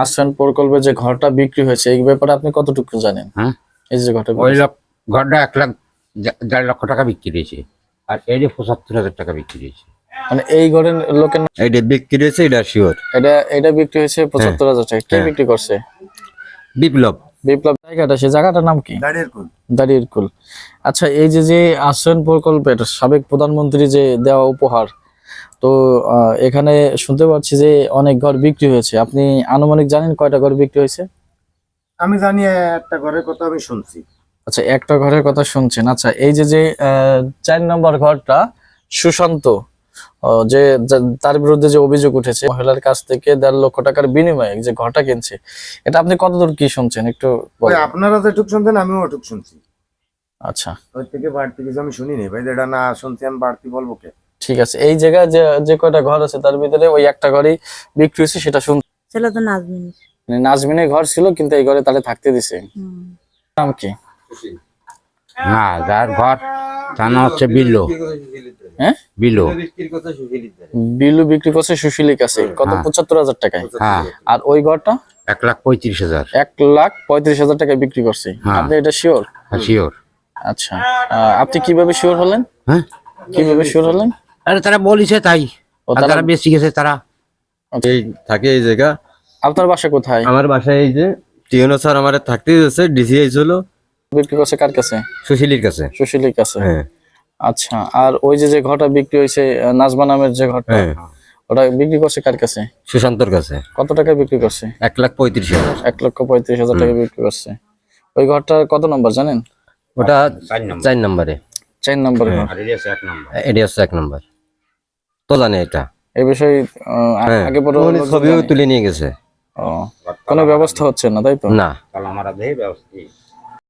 আশ্রয়ণ প্রকল্পে যে ঘরটা বিক্রি হয়েছে এই ব্যাপারে আপনি কতটুকু জানেন? হ্যাঁ। এই যে ঘরটা ওই ঘরটা এক লাখ দেড় লক্ষ টাকা বিক্রি হয়েছে। আর এই যে পঁচাত্তর হাজার টাকা বিক্রি হয়েছে। মানে এই ঘরের লোকের এটা বিক্রি হয়েছে এটা শিওর এটা এটা বিক্রি হয়েছে পঁচাত্তর হাজার টাকা। কে বিক্রি করছে? বিপ্লব। বিপ্লব জায়গাটা সে জায়গাটার নাম কি? দাঁড়িয়ে কোন দাঁড়িয়ে কুল। আচ্ছা এই যে যে আশ্রয়ণ প্রকল্পের সাবেক প্রধানমন্ত্রী যে দেওয়া উপহার তো এখানে শুনতে পাচ্ছি যে অনেক ঘর বিক্রি হয়েছে। আপনি আনুমানিক জানেন কয়টা ঘর বিক্রি হয়েছে? আমি জানি একটা ঘরের কথা আমি শুনছি। আচ্ছা একটা ঘরের কথা শুনছেন। আচ্ছা এই যে যে চার নম্বর ঘরটা সুশান্ত যে তার বিরুদ্ধে যে অভিযোগ উঠেছে মহিলার কাছ থেকে দেড় লক্ষ টাকার বিনিময়ে যে ঘরটা কিনছে এটা আপনি কতদূর কি শুনছেন? একটু। আপনারা যেটুক শুনছেন আমিও ওটুক শুনছি। আচ্ছা। ওই থেকে বাড়তি কিছু আমি শুনিনি। ভাই যেটা না শুনছি আমি বাড়তি বলব কে? ঠিক আছে। এই জায়গায় যে যে কয়টা ঘর আছে তার ভিতরে ওই একটা ঘরই বিক্রি হয়েছে সেটা শুন ছিল তো নাজমিন। মানে নাজমিনের ঘর ছিল কিন্তু এই ঘরে তাহলে থাকতে দিছে। নাম কি? না যার ঘর তার নাম হচ্ছে বিল্লো। হ্যাঁ? বিলো বিলু বিক্রি করছে সুশীলের কাছে। কত? হ্যাঁ। পঁচাত্তর হাজার টাকায়। হ্যাঁ। আর ওই ঘরটা? এক লাখ পঁয়ত্রিশ হাজার। এক লাখ পঁয়ত্রিশ হাজার টাকায় বিক্রি করছে। হ্যাঁ। আপনি এটা শিওর শিওর আচ্ছা। আহ, আপনি কীভাবে শিওর হলেন? হ্যাঁ। কীভাবে শিওর হলেন? আরে তারা বলিছে তাই। তারা- বেশি গেছে তারা। এই থাকে এই জায়গা। আপনার বাসা কোথায়? আমার বাসায় এই যে টিএনও স্যার আমার থাকতে দিয়েছে ডিসি আইছিল বিক্রি করছে কার কাছে? সুশীলির কাছে। সুশীলের কাছে। হ্যাঁ। আচ্ছা আর ওই যে যে ঘরটা বিক্রি হয়েছে নাজমা নামের যে ঘরটা হ্যাঁ। ওটা বিক্রি করছে কার কাছে? সুশান্তর কাছে। কত টাকা বিক্রি করছে? এক লাখ পঁয়ত্রিশ হাজার। এক লক্ষ পঁয়ত্রিশ হাজার টাকা বিক্রি করছে। ওই ঘরটা কত নম্বর জানেন? ওটা চার নম্বর। চার নম্বরে। এটা হচ্ছে এক নম্বর এটি হচ্ছে এক নম্বর তো জানে এটা। এই বিষয়ে আহ, হ্যাঁ। আগে পরে ছবিও তুলে নিয়ে গেছে। কোনো ব্যবস্থা হচ্ছে না তাই তো? না। তাহলে আমরা দেহে ব্যবস্থা